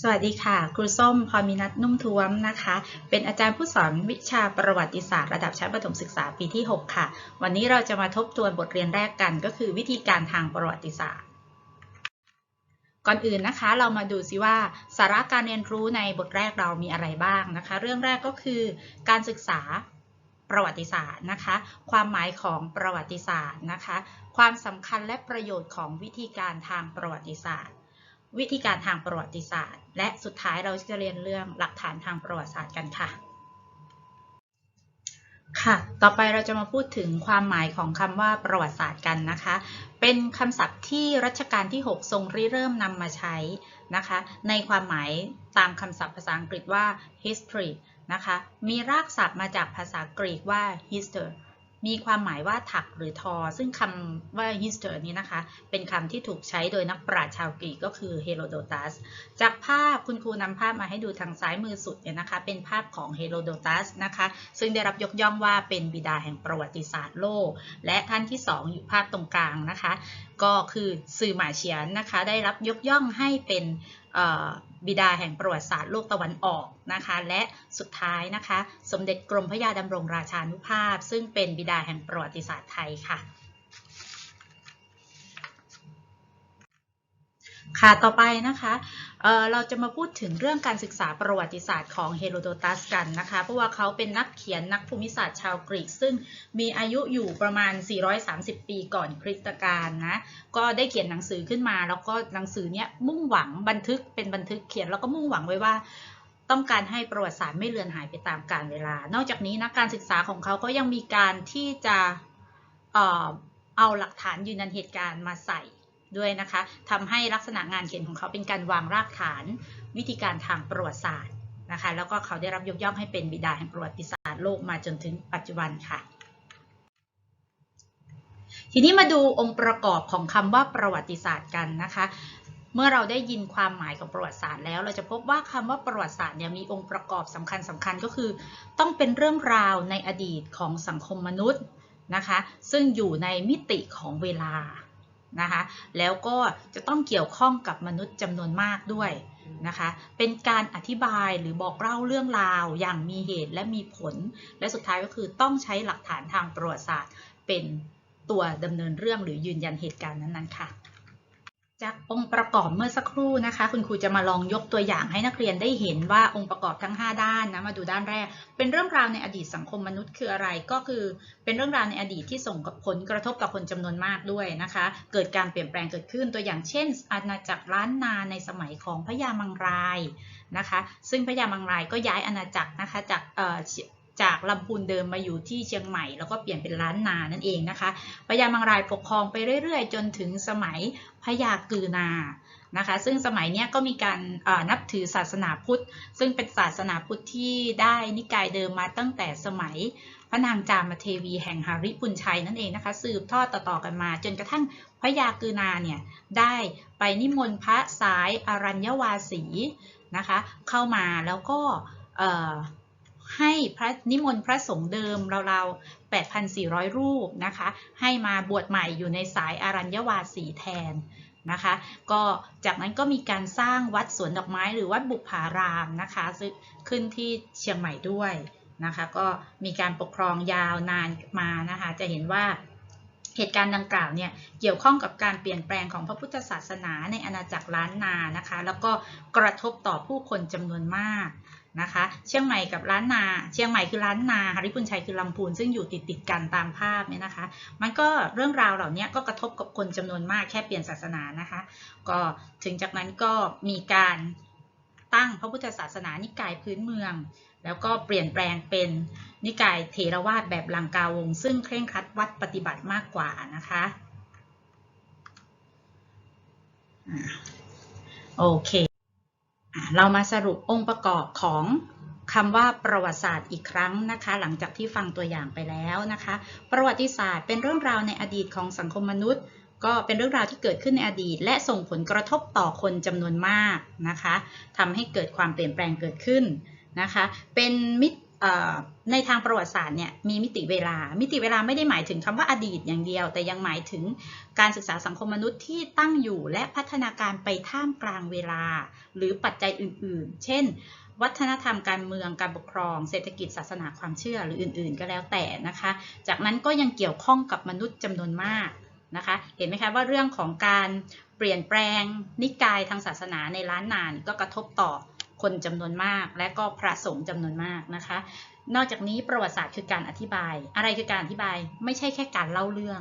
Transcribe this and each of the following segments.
สวัสดีค่ะ ครูส้มพรมินัทนุ่มท้วมนะคะ เป็นอาจารย์ผู้สอนวิชาประวัติศาสตร์ระดับชั้นประถมศึกษาปีที่ 6 ค่ะ วันนี้เราจะมาทบทวนบทเรียนแรกกันก็คือวิธีการทางประวัติศาสตร์ ก่อนอื่นนะคะ เรามาดูซิว่าสาระการเรียนรู้ในบทแรกเรามีอะไรบ้างนะคะ เรื่องแรกก็คือการศึกษาประวัติศาสตร์นะคะ ความหมายของประวัติศาสตร์นะคะ ความสำคัญและประโยชน์ของวิธีการทางประวัติศาสตร์ วิธีการทางประวัติศาสตร์ และสุดท้ายเราจะเรียนเรื่องหลักฐานทางประวัติศาสตร์กันค่ะ ค่ะ ต่อไปเราจะมาพูดถึงความหมายของคำว่าประวัติศาสตร์กันนะคะ เป็นคำศัพท์ที่รัชกาลที่ 6 ทรงริเริ่มนำมาใช้นะคะ ในความหมายตามคำศัพท์ภาษาอังกฤษว่า history นะคะ มีรากศัพท์มาจากภาษากรีกว่า hister มีความหมายว่าถักหรือทอ ซึ่งคำว่า hister นี้นะคะ เป็นคำที่ถูกใช้โดยนักปราชญ์ชาวกรีกก็คือเฮโรโดตัส จากภาพคุณครูนำภาพมาให้ดูทางซ้ายมือสุดเนี่ยนะคะ เป็นภาพของเฮโรโดตัสนะคะ ซึ่งได้รับยกย่องว่าเป็นบิดาแห่งประวัติศาสตร์โลก และท่านที่2อยู่ภาพตรงกลางนะคะ ก็คือสื่อหมาเฉียนนะคะได้รับยกย่องให้เป็นบิดาแห่งประวัติศาสตร์โลกตะวันออกนะคะ และสุดท้ายนะคะ สมเด็จกรมพระยาดำรงราชานุภาพ ซึ่งเป็นบิดาแห่งประวัติศาสตร์ไทยค่ะค่ะต่อไปนะคะ เราจะมาพูดถึงเรื่องการศึกษาประวัติศาสตร์ของเฮโรโดตัสกันนะคะ เพราะว่าเขาเป็นนักเขียนนักภูมิศาสตร์ชาวกรีก ซึ่งมีอายุอยู่ประมาณ 430 ปีก่อนคริสตกาลนะ ก็ได้เขียนหนังสือขึ้นมา แล้วก็หนังสือเนี้ยมุ่งหวังบันทึกเป็นบันทึกเขียนแล้วก็มุ่งหวังไว้ว่าต้องการให้ประวัติศาสตร์ไม่เลือนหายไปตามกาลเวลา นอกจากนี้นะการศึกษาของเขาก็ยังมีการที่จะเอ่อเอาหลักฐานยืนยันเหตุการณ์มาใส่ ด้วยนะคะทำให้ลักษณะงานเขียนของเขาเป็นการวางรากฐานวิธีการทางประวัติศาสตร์นะคะแล้วก็เขาได้รับยกย่องให้เป็นบิดาแห่งประวัติศาสตร์โลกมาจนถึงปัจจุบันค่ะ ทีนี้มาดูองค์ประกอบของคำว่าประวัติศาสตร์กันนะคะ เมื่อเราได้ยินความหมายของประวัติศาสตร์แล้ว เราจะพบว่าคำว่าประวัติศาสตร์เนี่ยมีองค์ประกอบสำคัญสำคัญก็คือ ต้องเป็นเรื่องราวในอดีตของสังคมมนุษย์นะคะ ซึ่งอยู่ในมิติของเวลา นะคะ แล้วก็จะต้องเกี่ยวข้องกับมนุษย์จำนวนมากด้วยนะคะ เป็นการอธิบายหรือบอกเล่าเรื่องราวอย่างมีเหตุและมีผล และสุดท้ายก็คือต้องใช้หลักฐานทางประวัติศาสตร์ เป็นตัวดำเนินเรื่องหรือยืนยันเหตุการณ์นั้นๆค่ะ จากองค์ประกอบเมื่อสักครู่นะคะ คุณครูจะมาลองยกตัวอย่างให้นักเรียนได้เห็นว่าองค์ประกอบทั้ง 5 ด้านนะมาดูด้านแรก เป็นเรื่องราวในอดีตสังคมมนุษย์คืออะไรก็คือ เป็นเรื่องราวในอดีตที่ส่งผลกระทบกับคนจำนวนมากด้วยนะคะ เกิดการเปลี่ยนแปลงเกิดขึ้นตัวอย่างเช่น อาณาจักรล้านนาในสมัยของพระยามังรายนะคะ ซึ่งพระยามังรายก็ย้ายอาณาจักรนะคะจาก จากลำพูนเดิมมาอยู่ที่เชียงใหม่ แล้วก็เปลี่ยนเป็นล้านนานั่นเองนะคะพญามังรายปกครองไปเรื่อย ๆ จนถึงสมัยพญากือนานะคะ ซึ่งสมัยนี้ก็มีการนับถือศาสนาพุทธ ซึ่งเป็นศาสนาพุทธที่ได้นิกายเดิมมาตั้งแต่สมัยพระนางจามเทวีแห่งหาริปุญชัยนั่นเองนะคะ สืบทอดต่อๆกันมา จนกระทั่งพระยากือนาเนี่ยได้ไปนิมนต์พระสายอรัญญวาสีนะคะ เข้ามาแล้วก็ ให้พระนิมนต์พระสงฆ์เดิมราวๆ 8,400 รูปนะคะ ให้มาบวชใหม่อยู่ในสายอารัญญวาสีแทนนะคะ ก็จากนั้นก็มีการสร้างวัดสวนดอกไม้หรือวัดบุพารามนะคะซึ่งขึ้นที่เชียงใหม่ด้วยนะคะ ก็มีการปกครองยาวนานมานะคะ จะเห็นว่าเหตุการณ์ดังกล่าวเนี่ยเกี่ยวข้องกับการเปลี่ยนแปลงของพระพุทธศาสนาในอาณาจักรล้านนานะคะ แล้วก็กระทบต่อผู้คนจำนวนมาก นะคะ เชียงใหม่กับล้านนา เชียงใหม่คือล้านนาฮาริพุนชัยคือลำพูนซึ่งอยู่ติดติดกันตามภาพเนี่ยนะคะ มันก็เรื่องราวเหล่านี้ก็กระทบกับคนจำนวนมากแค่เปลี่ยนศาสนานะคะ ก็ถึงจากนั้นก็มีการตั้งพระพุทธศาสนานิกายพื้นเมือง แล้วก็เปลี่ยนแปลงเป็นนิกายเทรวาสแบบลังกาวง ซึ่งเคร่งครัดวัดปฏิบัติมากกว่านะคะโอเค เรามาสรุปองค์ประกอบของคำว่าประวัติศาสตร์อีกครั้งนะคะ หลังจากที่ฟังตัวอย่างไปแล้วนะคะ ประวัติศาสตร์เป็นเรื่องราวในอดีตของสังคมมนุษย์ ก็เป็นเรื่องราวที่เกิดขึ้นในอดีต และส่งผลกระทบต่อคนจำนวนมากนะคะทำให้เกิดความเปลี่ยนแปลงเกิดขึ้นนะคะ เป็นมิตร ในทางประวัติศาสตร์เนี่ยมีมิติเวลา มิติเวลาไม่ได้หมายถึงคำว่าอดีตอย่างเดียว แต่ยังหมายถึงการศึกษาสังคมมนุษย์ที่ตั้งอยู่และพัฒนาการไปท่ามกลางเวลา หรือปัจจัยอื่น ๆ เช่น วัฒนธรรมการเมืองการปกครอง เศรษฐกิจศาสนาความเชื่อหรืออื่น ๆ ก็แล้วแต่นะคะ จากนั้นก็ยังเกี่ยวข้องกับมนุษย์จำนวนมากนะคะ เห็นไหมคะว่าเรื่องของการเปลี่ยนแปลงนิกายทางศาสนาในล้านนานก็กระทบต่อ คนจำนวนมาก และก็พระสงฆ์จำนวนมากนะคะ นอกจากนี้ประวัติศาสตร์คือการอธิบาย อะไรคือการอธิบาย ไม่ใช่แค่การเล่าเรื่อง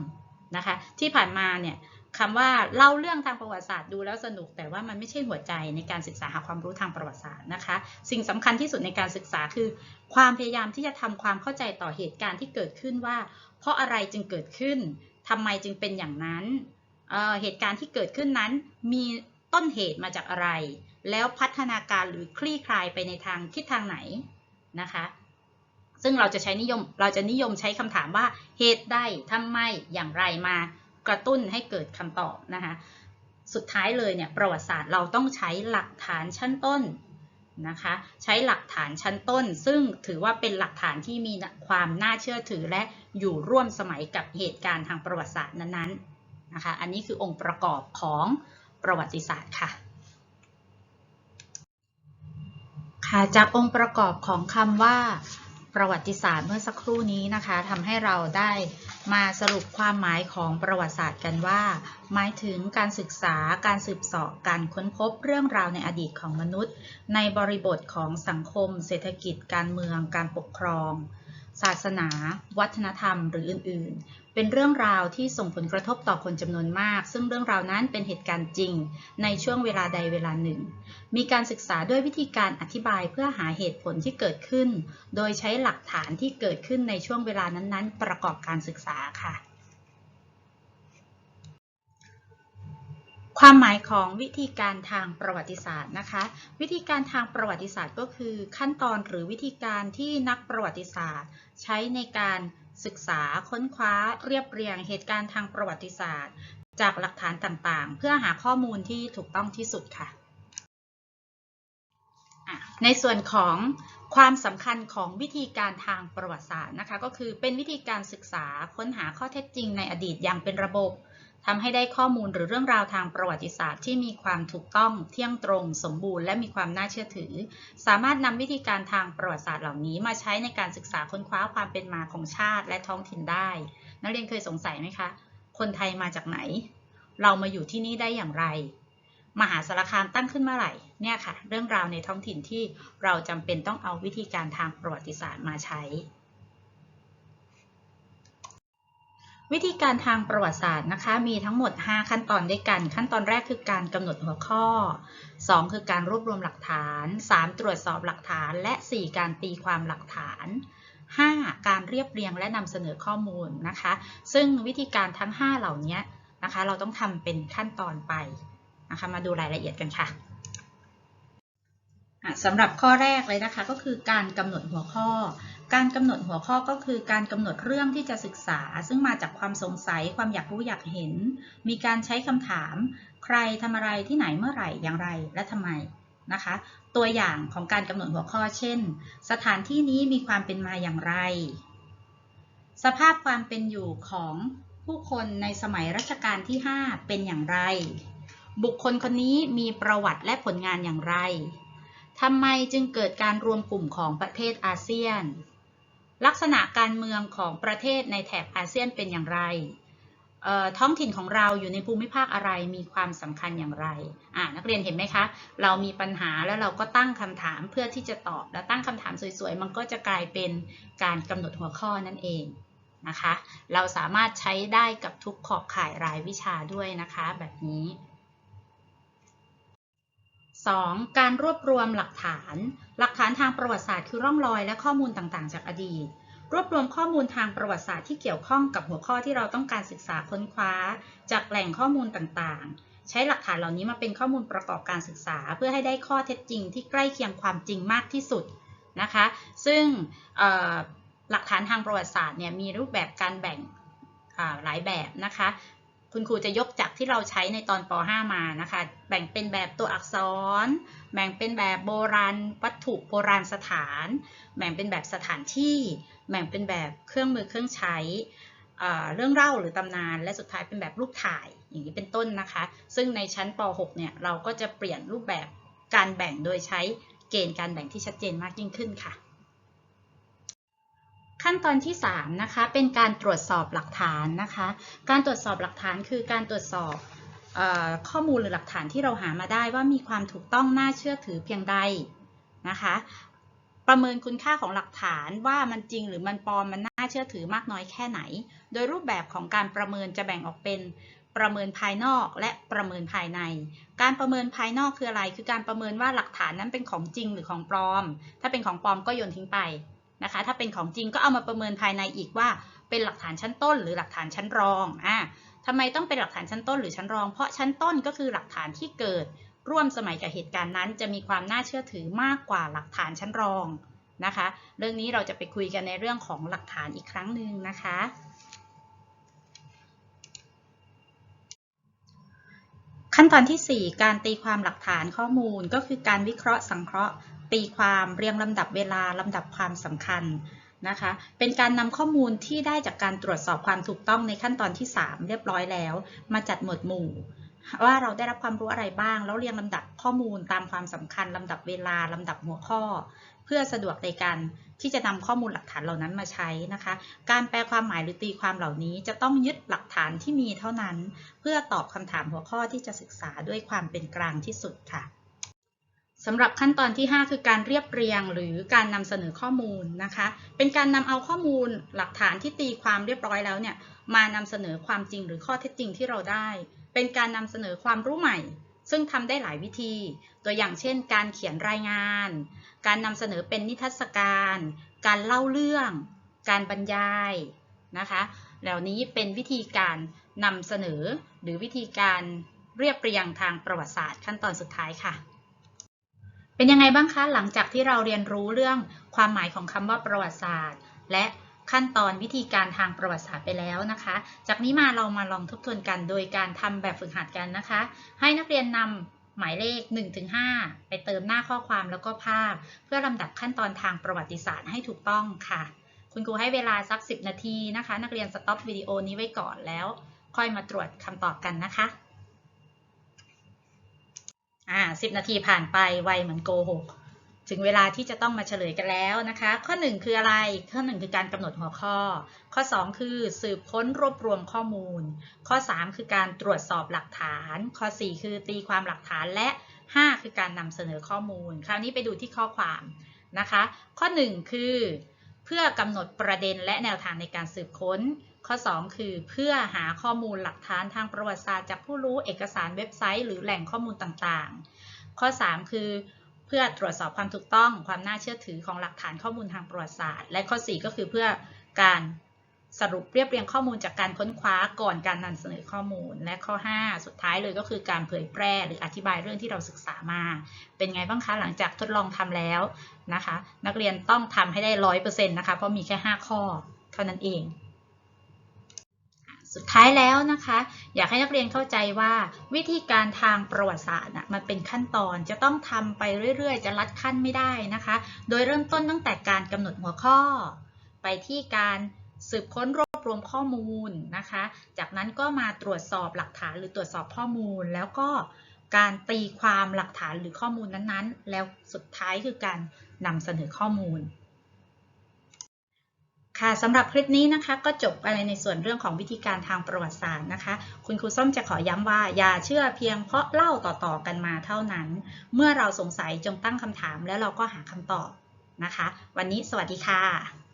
นะคะ ที่ผ่านมาเนี่ยคำว่าเล่าเรื่องทางประวัติศาสตร์ดูแล้วสนุก แต่ว่ามันไม่ใช่หัวใจในการศึกษาหาความรู้ทางประวัติศาสตร์นะคะ สิ่งสำคัญที่สุดในการศึกษาคือ ความพยายามที่จะทำความเข้าใจต่อเหตุการณ์ที่เกิดขึ้นว่า เพราะอะไรจึงเกิดขึ้นทำไมจึงเป็นอย่างนั้นเเหตุการณ์ที่เกิดขึ้นนั้นมีต้นเหตุมาจากอะไร แล้วพัฒนาการหรือคลี่คลายไปในทางทิศทางไหนนะคะ ซึ่งเราจะใช้นิยมเราจะนิยมใช้คำถามว่าเหตุใดทำไมอย่างไรมากระตุ้นให้เกิดคำตอบนะคะ สุดท้ายเลยเนี่ยประวัติศาสตร์เราต้องใช้หลักฐานชั้นต้นนะคะใช้หลักฐานชั้นต้น ซึ่งถือว่าเป็นหลักฐานที่มีความน่าเชื่อถือและอยู่ร่วมสมัยกับเหตุการณ์ทางประวัติศาสตร์นั้นๆนะคะ อันนี้คือองค์ประกอบของประวัติศาสตร์ค่ะ ค่ะจากองค์ประกอบของคำว่าประวัติศาสตร์เมื่อสักครู่นี้นะคะทำให้เราได้มาสรุปความหมายของประวัติศาสตร์กันว่า หมายถึงการศึกษาการสืบเสาะการค้นพบเรื่องราวในอดีตของมนุษย์ ในบริบทของสังคม เศรษฐกิจ การเมือง การปกครอง ศาสนา วัฒนธรรม หรืออื่น ๆ เป็นเรื่องราวที่ส่งผลกระทบต่อคนจำนวนมาก ซึ่งเรื่องราวนั้นเป็นเหตุการณ์จริง ในช่วงเวลาใดเวลาหนึ่ง มีการศึกษาด้วยวิธีการอธิบายเพื่อหาเหตุผลที่เกิดขึ้น โดยใช้หลักฐานที่เกิดขึ้นในช่วงเวลานั้น ๆ ประกอบการศึกษาค่ะ ความหมายของวิธีการทางประวัติศาสตร์นะคะ วิธีการทางประวัติศาสตร์ก็คือขั้นตอนหรือวิธีการที่นักประวัติศาสตร์ ใช้ในการศึกษาค้นคว้าเรียบเรียงเหตุการณ์ทางประวัติศาสตร์ จากหลักฐานต่างๆ เพื่อหาข้อมูลที่ถูกต้องที่สุดค่ะ ในส่วนของความสำคัญของวิธีการทางประวัติศาสตร์นะคะ ก็คือเป็นวิธีการศึกษาค้นหาข้อเท็จจริงในอดีตอย่างเป็นระบบ ทำให้ได้ข้อมูลหรือเรื่องราวทางประวัติศาสตร์ที่มีความถูกต้องเที่ยงตรง สมบูรณ์และมีความน่าเชื่อถือ สามารถนำวิธีการทางประวัติศาสตร์เหล่านี้มาใช้ในการศึกษาค้นคว้าความเป็นมาของชาติและท้องถิ่นได้ นักเรียนเคยสงสัยไหมคะ คนไทยมาจากไหน เรามาอยู่ที่นี่ได้อย่างไร มหาสารคามตั้งขึ้นเมื่อไหร่ เนี่ยค่ะ เรื่องราวในท้องถิ่นที่เราจำเป็นต้องเอาวิธีการทางประวัติศาสตร์มาใช้ วิธีการทางประวัติศาสตร์นะคะ มีทั้งหมด 5 ขั้นตอนด้วยกัน ขั้นตอนแรกคือการกำหนดหัวข้อ 2 คือการรวบรวมหลักฐาน 3 ตรวจสอบหลักฐาน และ 4 การตีความหลักฐาน 5 การเรียบเรียงและนำเสนอข้อมูลนะคะ ซึ่งวิธีการทั้ง 5 เหล่านี้นะคะ เราต้องทำเป็นขั้นตอนไปนะคะ มาดูรายละเอียดกันค่ะสำหรับข้อแรกเลยนะคะ ก็คือการกำหนดหัวข้อ การกำหนดหัวข้อก็คือการกำหนดเรื่องที่จะศึกษา ซึ่งมาจากความสงสัยความอยากรู้อยากเห็น มีการใช้คำถาม ใครทำอะไรที่ไหนเมื่อไหร่อย่างไรและทำไมนะคะ ตัวอย่างของการกำหนดหัวข้อเช่น สถานที่นี้มีความเป็นมาอย่างไร สภาพความเป็นอยู่ของผู้คนในสมัยรัชกาลที่ 5 เป็นอย่างไร บุคคลคนนี้มีประวัติและผลงานอย่างไรทำไมจึงเกิดการรวมกลุ่มของประเทศอาเซียน ลักษณะการเมืองของประเทศในแถบอาเซียนเป็นอย่างไร ท้องถิ่นของเราอยู่ในภูมิภาคอะไร มีความสำคัญอย่างไร นักเรียนเห็นไหมคะ เรามีปัญหาแล้วเราก็ตั้งคำถามเพื่อที่จะตอบ แล้วตั้งคำถามสวยๆ มันก็จะกลายเป็นการกำหนดหัวข้อนั่นเองนะคะ เราสามารถใช้ได้กับทุกขอบข่ายรายวิชาด้วยนะคะ แบบนี้ 2. การรวบรวมหลักฐาน หลักฐานทางประวัติศาสตร์คือร่องรอยและข้อมูลต่างๆ จากอดีต รวบรวมข้อมูลทางประวัติศาสตร์ที่เกี่ยวข้องกับหัวข้อที่เราต้องการศึกษาค้นคว้า จากแหล่งข้อมูลต่างๆ ใช้หลักฐานเหล่านี้มาเป็นข้อมูลประกอบการศึกษา เพื่อให้ได้ข้อเท็จจริงที่ใกล้เคียงความจริงมากที่สุดนะคะ ซึ่งหลักฐานทางประวัติศาสตร์เนี่ยมีรูปแบบการแบ่งหลายแบบนะคะ คุณครูจะยกจากที่เราใช้ในตอนป .5 มานะคะ แบ่งเป็นแบบตัวอักษร แบ่งเป็นแบบโบราณวัตถุโบราณสถาน แบ่งเป็นแบบสถานที่ แบ่งเป็นแบบเครื่องมือเครื่องใช้ เรื่องเล่าหรือตำนาน และสุดท้ายเป็นแบบรูปถ่ายอย่างนี้เป็นต้นนะคะ ซึ่งในชั้นป .6 เนี่ยเราก็จะเปลี่ยนรูปแบบการแบ่งโดยใช้เกณฑ์การแบ่งที่ชัดเจนมากยิ่งขึ้นค่ะ ขั้นตอนที่ 3 นะคะ เป็นการตรวจสอบหลักฐานนะคะ การตรวจสอบหลักฐานคือการตรวจสอบอข้อมูลหรือหลักฐานที่เราหามาได้ว่ามีความถูกต้องน่าเชื่อถือเพียงใดนะคะ ประเมินคุณค่าของหลักฐานว่ามันจริงหรือมันปลอมมันน่าเชื่อถือมากน้อยแค่ไหน โดยรูปแบบของการประเมินจะแบ่งออกเป็นประเมินภายนอกและประเมินภายใน การประเมินภายนอกคืออะไร คือการประเมินว่าหลักฐานนั้นเป็นของจริงหรือของปลอม ถ้าเป็นของปลอมก็โยนทิ้งไป นะคะ ถ้าเป็นของจริงก็เอามาประเมินภายในอีกว่า เป็นหลักฐานชั้นต้น หรือหลักฐานชั้นรองอ่าทำไมต้องเป็นหลักฐานชั้นต้นหรือชั้นรอง เพราะชั้นต้นก็คือหลักฐานที่เกิดร่วมสมัยกับเหตุการณ์นั้น จะมีความน่าเชื่อถือมากกว่าหลักฐานชั้นรองนะคะ เรื่องนี้เราจะไปคุยกันในเรื่องของหลักฐานอีกครั้งหนึ่งนะคะ ขั้นตอนที่ 4 การตีความหลักฐานข้อมูลก็คือการวิเคราะห์สังเคราะห์ ตีความเรียงลำดับเวลาลำดับความสำคัญนะคะ เป็นการนำข้อมูลที่ได้จากการตรวจสอบความถูกต้องในขั้นตอนที่ 3 เรียบร้อยแล้ว มาจัดหมวดหมู่ ว่าเราได้รับความรู้อะไรบ้าง แล้วเรียงลำดับข้อมูลตามความสำคัญลำดับเวลาลำดับหัวข้อ เพื่อสะดวกในการ ที่จะนำข้อมูลหลักฐานเหล่านั้นมาใช้นะคะ การแปลความหมายหรือตีความเหล่านี้จะต้องยึดหลักฐานที่มีเท่านั้น เพื่อตอบคำถามหัวข้อที่จะศึกษาด้วยความเป็นกลางที่สุดค่ะสำหรับขั้นตอนที่ 5 คือการเรียบเรียงหรือการนำเสนอข้อมูลนะคะ เป็นการนำเอาข้อมูลหลักฐานที่ตีความเรียบร้อยแล้วเนี่ยมานำเสนอความจริงหรือข้อเท็จจริงที่เราได้ เป็นการนำเสนอความรู้ใหม่ ซึ่งทำได้หลายวิธี ตัวอย่างเช่น การเขียนรายงาน การนำเสนอเป็นนิทรรศการ การเล่าเรื่อง การบรรยายนะคะ เหล่านี้เป็นวิธีการนำเสนอหรือวิธีการเรียบเรียงทางประวัติศาสตร์ขั้นตอนสุดท้ายค่ะ เป็นยังไงบ้างคะ หลังจากที่เราเรียนรู้เรื่องความหมายของคำว่าประวัติศาสตร์ และ ขั้นตอนวิธีการทางประวัติศาสตร์ไปแล้วนะคะ จากนี้มาเรามาลองทบทวนกันโดยการทำแบบฝึกหัดกันนะคะ ให้นักเรียนนำหมายเลข 1-5 ไปเติมหน้าข้อความแล้วก็ภาพ เพื่อลำดับขั้นตอนทางประวัติศาสตร์ให้ถูกต้องค่ะ คุณครูให้เวลาสัก 10 นาทีนะคะ นักเรียนสต็อปวิดีโอนี้ไว้ก่อนแล้ว ค่อยมาตรวจคำตอบกันนะคะอ่า10 นาทีผ่านไปไวเหมือนโกหก ถึงเวลาที่จะต้องมาเฉลยกันแล้วนะคะ ข้อ 1 คืออะไร ข้อ 1 คือการกำหนดหัวข้อ ข้อ 2 คือสืบค้นรวบรวมข้อมูล ข้อ 3 คือการตรวจสอบหลักฐาน ข้อ 4 คือตีความหลักฐานและ 5 คือการนำเสนอข้อมูล คราวนี้ไปดูที่ข้อความนะคะ ข้อ 1 คือ เพื่อกำหนดประเด็นและแนวทางในการสืบค้น ข้อ 2 คือเพื่อหาข้อมูลหลักฐานทางประวัติศาสตร์จากผู้รู้เอกสารเว็บไซต์ หรือแหล่งข้อมูลต่างๆ ข้อ 3 คือ เพื่อตรวจสอบความถูกต้องความน่าเชื่อถือของหลักฐานข้อมูลทางประวัติศาสตร์ และข้อ 4 ก็คือเพื่อการสรุปเรียบเรียงข้อมูลจากการค้นคว้าก่อนการนำเสนอข้อมูล และข้อ 5 สุดท้ายเลยก็คือการเผยแพร่หรืออธิบายเรื่องที่เราศึกษามา เป็นไงบ้างคะหลังจากทดลองทำแล้วนะคะ นักเรียนต้องทำให้ได้ร้อยเปอร์เซ็นต์นะคะเพราะมีแค่ 5 ข้อเท่านั้นเอง สุดท้ายแล้วนะคะ อยากให้นักเรียนเข้าใจว่าวิธีการทางประวัติศาสตร์มันเป็นขั้นตอนจะต้องทำไปเรื่อยๆ จะลัดขั้นไม่ได้นะคะ โดยเริ่มต้นตั้งแต่การกำหนดหัวข้อ ไปที่การสืบค้นรวบรวมข้อมูลนะคะ จากนั้นก็มาตรวจสอบหลักฐานหรือตรวจสอบข้อมูล แล้วก็การตีความหลักฐานหรือข้อมูลนั้นๆ แล้วสุดท้ายคือการนำเสนอข้อมูล ค่ะสำหรับคลิปนี้นะคะก็จบไปในส่วนเรื่องของวิธีการทางประวัติศาสตร์นะคะ คุณครูส้มจะขอย้ำว่า อย่าเชื่อเพียงเพราะเล่าต่อๆกันมาเท่านั้น เมื่อเราสงสัยจงตั้งคำถามแล้วเราก็หาคำตอบนะคะ วันนี้สวัสดีค่ะ